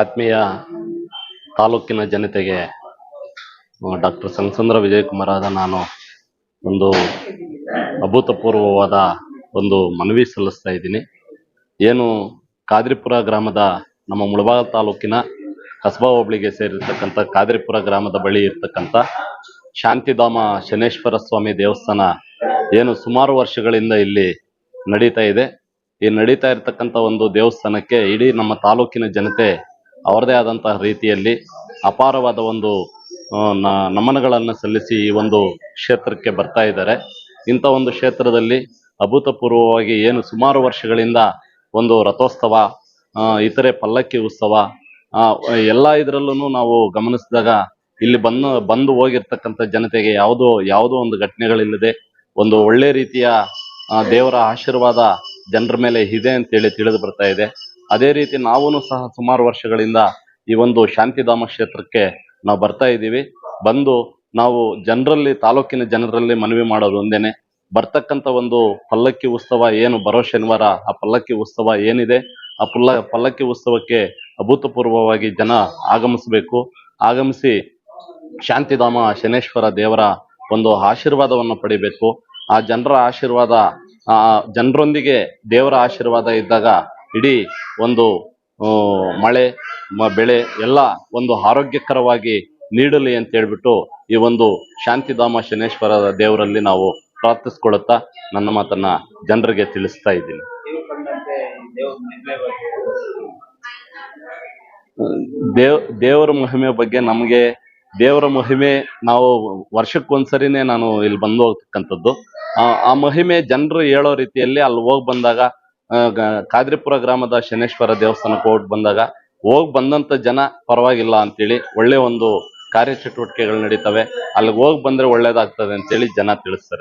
ಆತ್ಮೀಯ ತಾಲೂಕಿನ ಜನತೆಗೆ ಡಾಕ್ಟರ್ ಸಂಗಸಂದ್ರ ಆದ ನಾನು ಒಂದು ಅಭೂತಪೂರ್ವವಾದ ಒಂದು ಮನವಿ ಸಲ್ಲಿಸ್ತಾ ಇದ್ದೀನಿ. ಏನು ಕಾದ್ರಿಪುರ ಗ್ರಾಮದ ನಮ್ಮ ಮುಳಬಾಗ ತಾಲೂಕಿನ ಕಸಬಾ ಹೋಬಳಿಗೆ ಸೇರಿರ್ತಕ್ಕಂಥ ಕಾದ್ರಿಪುರ ಗ್ರಾಮದ ಬಳಿ ಇರ್ತಕ್ಕಂಥ ಶಾಂತಿಧಾಮ ಶನೇಶ್ವರ ಸ್ವಾಮಿ ದೇವಸ್ಥಾನ ಏನು ಸುಮಾರು ವರ್ಷಗಳಿಂದ ಇಲ್ಲಿ ನಡೀತಾ ಇದೆ. ಈ ನಡೀತಾ ಇರತಕ್ಕಂಥ ಒಂದು ದೇವಸ್ಥಾನಕ್ಕೆ ಇಡೀ ನಮ್ಮ ತಾಲೂಕಿನ ಜನತೆ ಅವರದೇ ಆದಂತಹ ರೀತಿಯಲ್ಲಿ ಅಪಾರವಾದ ಒಂದು ನಮನಗಳನ್ನು ಸಲ್ಲಿಸಿ ಈ ಒಂದು ಕ್ಷೇತ್ರಕ್ಕೆ ಬರ್ತಾ ಇದ್ದಾರೆ. ಇಂಥ ಒಂದು ಕ್ಷೇತ್ರದಲ್ಲಿ ಅಭೂತಪೂರ್ವವಾಗಿ ಏನು ಸುಮಾರು ವರ್ಷಗಳಿಂದ ಒಂದು ರಥೋತ್ಸವ ಇತರೆ ಪಲ್ಲಕ್ಕಿ ಉತ್ಸವ ಎಲ್ಲ ಇದರಲ್ಲೂ ನಾವು ಗಮನಿಸಿದಾಗ ಇಲ್ಲಿ ಬಂದು ಬಂದು ಹೋಗಿರ್ತಕ್ಕಂಥ ಜನತೆಗೆ ಯಾವುದೋ ಯಾವುದೋ ಒಂದು ಘಟನೆಗಳಿಲ್ಲದೆ ಒಂದು ಒಳ್ಳೆ ರೀತಿಯ ದೇವರ ಆಶೀರ್ವಾದ ಜನರ ಮೇಲೆ ಇದೆ ಅಂತೇಳಿ ತಿಳಿದು ಬರ್ತಾ ಇದೆ. ಅದೇ ರೀತಿ ನಾವೂ ಸಹ ಸುಮಾರು ವರ್ಷಗಳಿಂದ ಈ ಒಂದು ಶಾಂತಿಧಾಮ ಕ್ಷೇತ್ರಕ್ಕೆ ನಾವು ಬರ್ತಾ ಇದ್ದೀವಿ. ಬಂದು ನಾವು ಜನರಲ್ಲಿ, ತಾಲೂಕಿನ ಜನರಲ್ಲಿ ಮನವಿ ಮಾಡೋದು ಒಂದೇನೆ. ಬರ್ತಕ್ಕಂಥ ಒಂದು ಪಲ್ಲಕ್ಕಿ ಉತ್ಸವ ಏನು ಬರೋ ಶನಿವಾರ ಆ ಪಲ್ಲಕ್ಕಿ ಉತ್ಸವ ಏನಿದೆ? ಆ ಪುಲ್ಲ, ಪಲ್ಲಕ್ಕಿ ಉತ್ಸವಕ್ಕೆ ಅಭೂತಪೂರ್ವವಾಗಿ ಜನ ಆಗಮಿಸಬೇಕು. ಆಗಮಿಸಿ ಶಾಂತಿಧಾಮ ಶನೇಶ್ವರ ದೇವರ ಒಂದು ಆಶೀರ್ವಾದವನ್ನು ಪಡಿಬೇಕು. ಆ ಜನರ ಆಶೀರ್ವಾದ ಆ ಜನರೊಂದಿಗೆ ದೇವರ ಆಶೀರ್ವಾದ ಇದ್ದಾಗ ಇಡೀ ಒಂದು ಮಳೆ ಬೆಳೆ ಎಲ್ಲ ಒಂದು ಆರೋಗ್ಯಕರವಾಗಿ ನೀಡಲಿ ಅಂತ ಹೇಳ್ಬಿಟ್ಟು ಈ ಒಂದು ಶಾಂತಿಧಾಮ ಶನೇಶ್ವರ ದೇವರಲ್ಲಿ ನಾವು ಪ್ರಾರ್ಥಿಸ್ಕೊಳ್ಳುತ್ತಾ ನನ್ನ ಮಾತನ್ನ ಜನರಿಗೆ ತಿಳಿಸ್ತಾ ಇದ್ದೀನಿ. ದೇವ್, ದೇವರ ಮಹಿಮೆ ಬಗ್ಗೆ ನಮಗೆ ದೇವರ ಮಹಿಮೆ ನಾವು ವರ್ಷಕ್ಕೊಂದ್ಸರಿನೇ ನಾನು ಇಲ್ಲಿ ಬಂದು ಹೋಗ್ತಕ್ಕಂಥದ್ದು. ಆ ಮಹಿಮೆ ಜನರು ಹೇಳೋ ರೀತಿಯಲ್ಲಿ ಅಲ್ಲಿ ಹೋಗಿ ಬಂದಾಗ ಕಾದ್ರಿಪುರ ಗ್ರಾಮದ ಶನೇಶ್ವರ ದೇವಸ್ಥಾನಕ್ಕೆ ಹೋಗಿ ಬಂದಾಗ, ಹೋಗಿ ಬಂದಂತ ಜನ ಪರವಾಗಿಲ್ಲ ಅಂತೇಳಿ ಒಳ್ಳೆ ಒಂದು ಕಾರ್ಯಚಟುವಟಿಕೆಗಳು ನಡೀತವೆ. ಅಲ್ಲಿಗೆ ಹೋಗಿ ಬಂದ್ರೆ ಒಳ್ಳೇದಾಗ್ತದೆ ಅಂತೇಳಿ ಜನ ತಿಳಿಸ್ತಾರೆ.